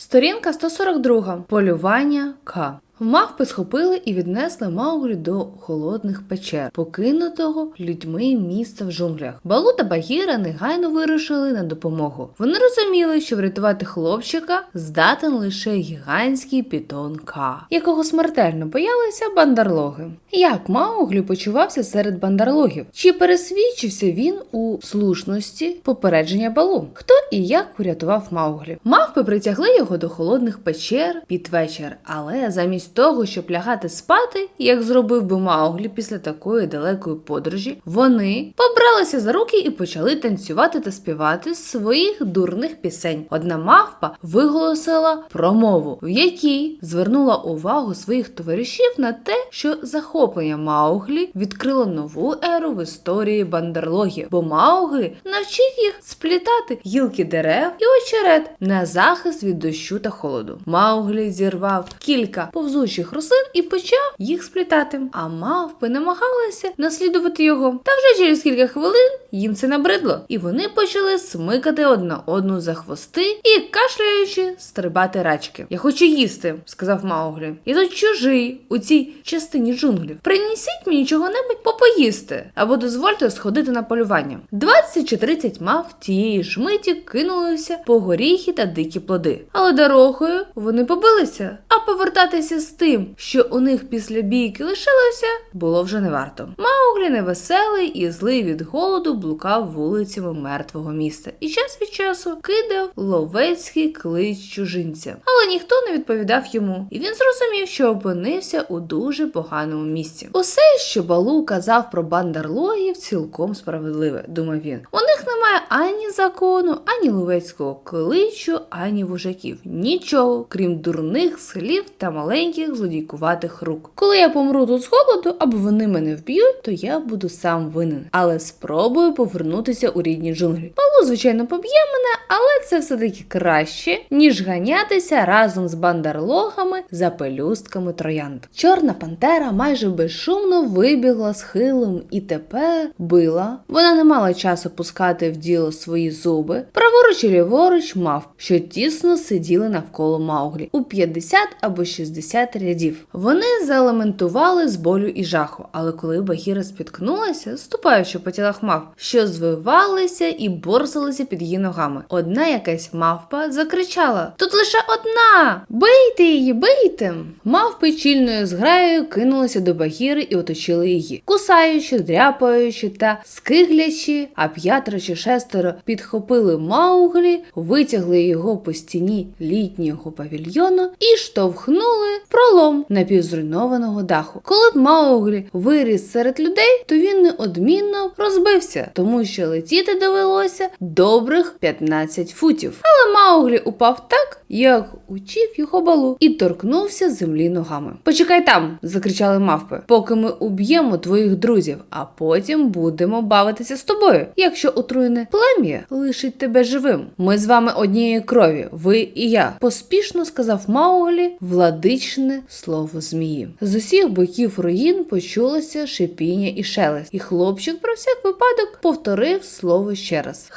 Сторінка 142. Полювання К. Мавпи схопили і віднесли Мауглі до холодних печер, покинутого людьми міста в джунглях. Балу та Багіра негайно вирушили на допомогу. Вони розуміли, що врятувати хлопчика здатен лише гігантський пітон К, якого смертельно боялися бандарлоги. Як Мауглі почувався серед бандарлогів? Чи пересвідчився він у слушності попередження балу? Хто і як врятував Мауглі? Мавпи притягли його до холодних печер під вечір, але замість того, щоб лягати спати, як зробив би Мауглі після такої далекої подорожі, вони побралися за руки і почали танцювати та співати своїх дурних пісень. Одна мавпа виголосила промову, в якій звернула увагу своїх товаришів на те, що захоплення Мауглі відкрило нову еру в історії бандерлогів, бо Мауглі навчив їх сплітати гілки дерев і очерет на захист від дощу та холоду. Мауглі зірвав кілька повзучих рослин і почав їх сплітати. А мавпи намагалися наслідувати його. Та вже через кілька хвилин їм це набридло, і вони почали смикати одна одну за хвости і кашляючи стрибати рачки. Я хочу їсти, сказав Мауглі. Я тут чужий у цій частині джунглів. Принесіть мені чого-небудь попоїсти або дозвольте сходити на полювання. 20 чи 30 мав тієї ж миті кинулися по горіхи та дикі плоди. Але дорогою вони побилися, а повертатися з тим, що у них після бійки лишилося, було вже не варто. Мауглі невеселий і злий від голоду блукав вулицями мертвого міста і час від часу кидав ловецький клич чужинця. Але ніхто не відповідав йому, і він зрозумів, що опинився у дуже поганому місці. Усе, що Балу казав про бандерлогів, цілком справедливе, думав він. Них немає ані закону, ані ловецького кличу, ані вожаків. Нічого, крім дурних слів та маленьких злодійкуватих рук. Коли я помру тут з голоду, або вони мене вб'ють, то я буду сам винен. Але спробую повернутися у рідні джунглі. Балу, звичайно, поб'є мене, але це все-таки краще, ніж ганятися разом з бандерлогами за пелюстками троянд. Чорна пантера майже безшумно вибігла схилом і тепер била. Вона не мала часу пускати в діло свої зуби. Праворуч і ліворуч мав, що тісно сиділи навколо Мауглі у 50 або 60 рядів. Вони залементували з болю і жаху, але коли Багіра спіткнулася, ступаючи по тілах мав, що звивалися і борсалися під її ногами. Одна якась мавпа закричала: Тут лише одна! Бийте її, бийте! Мавпи чільною зграєю кинулися до Багіри і оточили її, кусаючи, дряпаючи та скиглячи, а п'ятеро чи шестеро підхопили Мауглі, витягли його по стіні літнього павільйону і штовхнули пролом напівзруйнованого даху. Коли б Мауглі виріс серед людей, то він неодмінно розбився, тому що летіти довелося добрих 15 футів. Але Мауглі упав так, як учив його балу, і торкнувся землі ногами. Почекай там, закричали мавпи, поки ми уб'ємо твоїх друзів, а потім будемо бавитися з тобою. Якщо отруєне плем'я лишить тебе живим. Ми з вами однієї крові, ви і я. Поспішно сказав Мауглі владичне слово змії. З усіх боків руїн почулося шипіння і шелест, і хлопчик про всяк випадок повторив слово ще раз.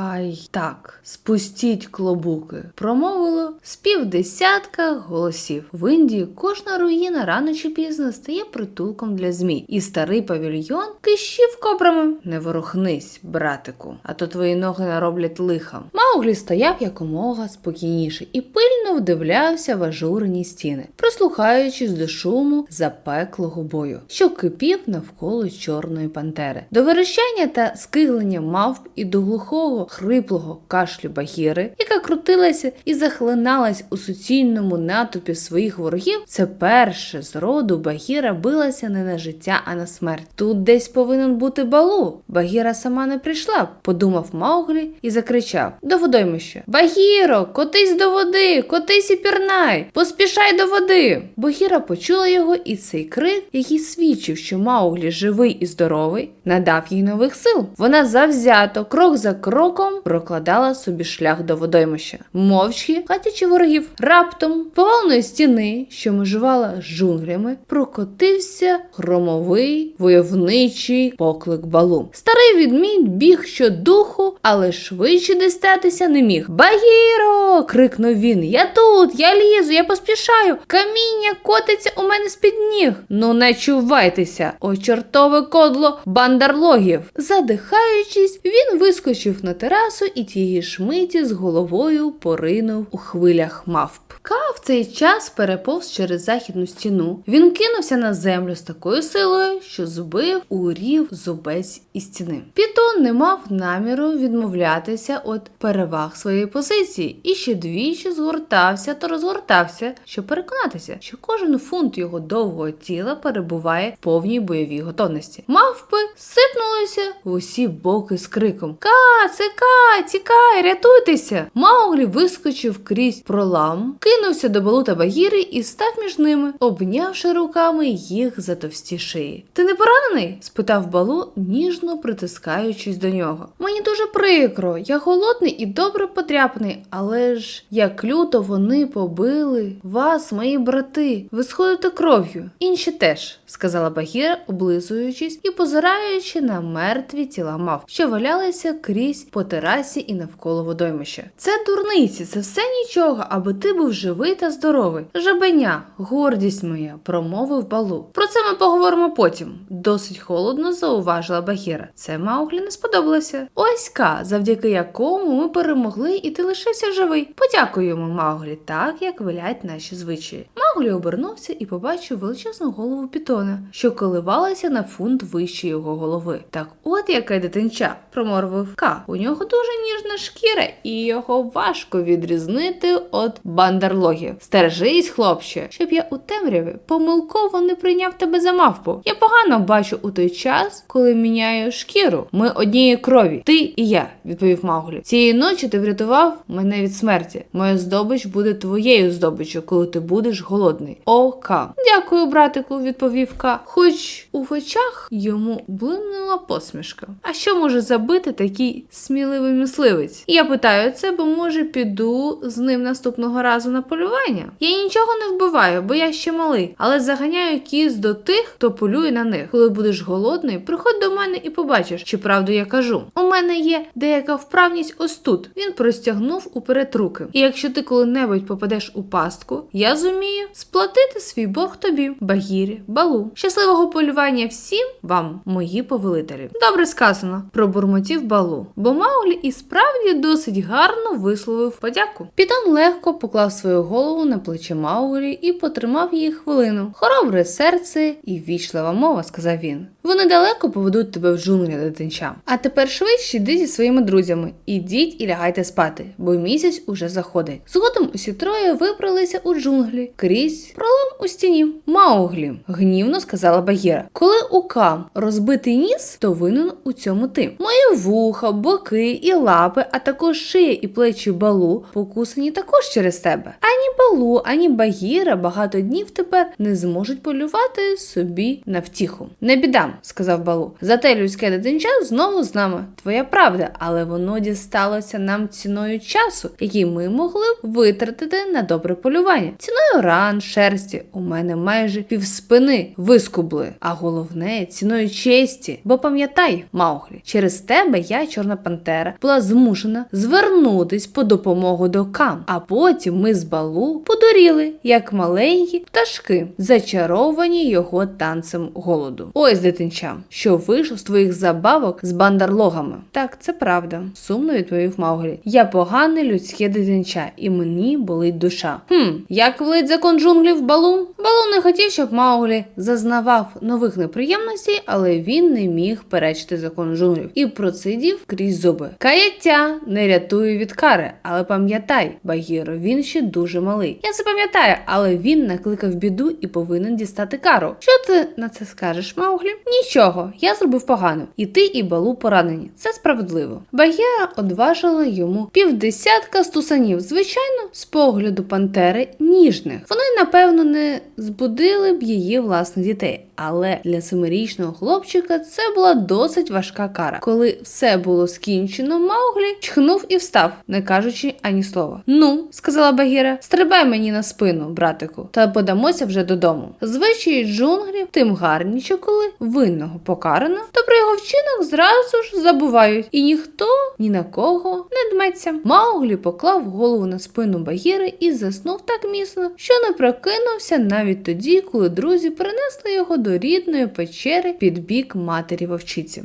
Хай так, спустіть клобуки, промовило з півдесятка голосів. В Індії кожна руїна рано чи пізно стає притулком для змій, і старий павільйон кищів кобрами. Не ворухнись, братику, а то твої ноги нароблять лиха. Мауглі стояв якомога спокійніше і пильно вдивлявся в ажурені стіни, прислухаючись до шуму запеклого бою, що кипів навколо чорної пантери. До верещання та скиглення мавп і до глухого хриплого кашлю Багіри, яка крутилася і захлиналась у суцільному натовпі своїх ворогів, це перше з роду Багіра билася не на життя, а на смерть. Тут десь повинен бути балу. Багіра сама не прийшла, подумав Мауглі і закричав: До водоймища! Багіро, котись до води, котись і пірнай, поспішай до води. Багіра почула його, і цей крик, який свідчив, що Мауглі живий і здоровий, надав їй нових сил. Вона завзято, крок за кроком кроком прокладала собі шлях до водоймища, мовчки хатячи ворогів. Раптом повалної стіни, що межувала джунглями, прокотився громовий войовничий поклик балу. Старий відмінь біг щодуху, але швидше дістатися не міг. Багіро! крикнув він. Я тут, я лізу, я поспішаю. Каміння котиться у мене з-під ніг. Ну не чувайтеся, о чортове кодло бандарлогів. Задихаючись, він вискочив на терасу і тієї ж миті з головою поринув у хвилях мавп. Ка в цей час переповз через західну стіну. Він кинувся на землю з такою силою, що збив у рів зубець із стіни. Пітон не мав наміру відмовлятися від переваг своєї позиції і ще двічі згортався та розгортався, щоб переконатися, що кожен фунт його довгого тіла перебуває в повній бойовій готовності. Мавпи сипнулися в усі боки з криком: Ка, це Ка, тікай, рятуйтеся! Мауглі вискочив крізь пролам, кинувся до болота Багіри і став між ними, обнявши руками їх за товсті шиї. Ти не поранений? спитав Балу, ніжно притискаючись до нього. Мені дуже прикро, я голодний і добре потряпаний, але ж як люто вони побили вас, мої брати. Ви сходите кров'ю. Інші теж, сказала Багіра, облизуючись і позираючи на мертві тіла мав, що валялися крізь по терасі і навколо водоймища. Це дурниці, це все нічого, аби ти був живий та здоровий. Жабеня, гордість моя, промовив балу. Про це ми поговоримо потім. Досить холодно зауважила Багіра. Це Мауглі не сподобалося. Ось Ка, завдяки якому ми перемогли, і ти лишився живий. Подякуємо Мауглі, так як велять наші звичаї. Мауглі обернувся і побачив величезну голову пітона, що коливалася на фунт вище його голови. Так от яке дитинча, промовив Ка. У нього дуже ніжна шкіра, і його важко відрізнити від бандерлогів. Стережись, хлопче, щоб я у темряві помилково не прийняв тебе за мавпу. Я погано бачу у той час, коли міняю шкіру. Ми однієї крові, ти і я, відповів Мауглі. Цієї ночі ти врятував мене від смерті. Моя здобич буде твоєю здобиччю, коли ти будеш голодний. О, Ка. Дякую, братику, відповів Ка. Хоч у очах йому блимнула посмішка. А що може забити такий сміливий мисливець? Я питаю це, бо може піду з ним наступного разу на полювання. Я нічого не вбиваю, бо я ще малий, але заганяю кіз до тих, хто полює на них. Коли будеш голодний, приходь до мене і побачиш, чи правду я кажу. У мене є деяка вправність ось тут. Він простягнув уперед руки. І якщо ти коли-небудь попадеш у пастку, я зумію сплатити свій борг тобі, багірі, балу. Щасливого полювання всім вам, мої повелителі. Добре сказано, пробурмотів балу, бо Мауглі і справді досить гарно висловив подяку. Пітон легко поклав свою голову на плече Мауглі і потримав її хвилину. Хоробре серце і ввічлива мова, сказав він. Вони далеко поведуть тебе в джунглі, дитинча. А тепер швидше йди зі своїми друзями. Ідіть і лягайте спати, бо місяць уже заходить. Згодом усі троє вибралися у джунглі крізь пролом у стіні. Мауглі, гнівно сказала Багіра. Коли у Кам розбитий ніс, то винен у цьому ти. Мої вуха, боки і лапи, а також шия і плечі балу покусані також через тебе. Ані балу, ані Багіра багато днів тепер не зможуть полювати собі на втіху. Не біда, сказав балу. Зате людське дитинча знову з нами. Твоя правда, але воно дісталося нам ціною часу, який ми могли б витратити на добре полювання. Ціною ран, шерсті у мене майже півспини вискубли, а головне ціною честі. Бо пам'ятай, Мауглі, через тебе я, чорна пантера, була змушена звернутись по допомогу до Кам. А потім ми з балу подоріли, як маленькі пташки, зачаровані його танцем голоду. Ось дитинча, що вийшло з твоїх забавок з бандарлогами. Так, це правда, сумно відповів Мауглі. Я погане людське дитинча, і мені болить душа. Хм, як велить закон джунглів балу? Балу не хотів, щоб Мауглі зазнавав нових неприємностей, але він не міг перечити закон джунглів і процидів крізь зуби. Каяття не рятує від кари, але пам'ятай, Багіро, він ще дуже малий. Я це пам'ятаю, але він накликав біду і повинен дістати кару. Що ти на це скажеш, Мауглі? Нічого, я зробив погано. І ти, і балу поранені. Це справедливо. Багіра одважила йому півдесятка стусанів, звичайно, з погляду пантери ніжних. Вони напевно, не збудили б її власних дітей. Але для семирічного хлопчика це була досить важка кара. Коли все було скінчено, Мауглі чхнув і встав, не кажучи ані слова. Ну, сказала Багіра, стрибай мені на спину, братику, та подамося вже додому. Звичаї джунглів тим гарні, що коли винного покарано, то про його вчинок зразу ж забувають, і ніхто ні на кого не дметься. Мауглі поклав голову на спину Багіри і заснув так міцно, що не прокинувся навіть тоді, коли друзі принесли його до рідної печери під бік матері вовчиці.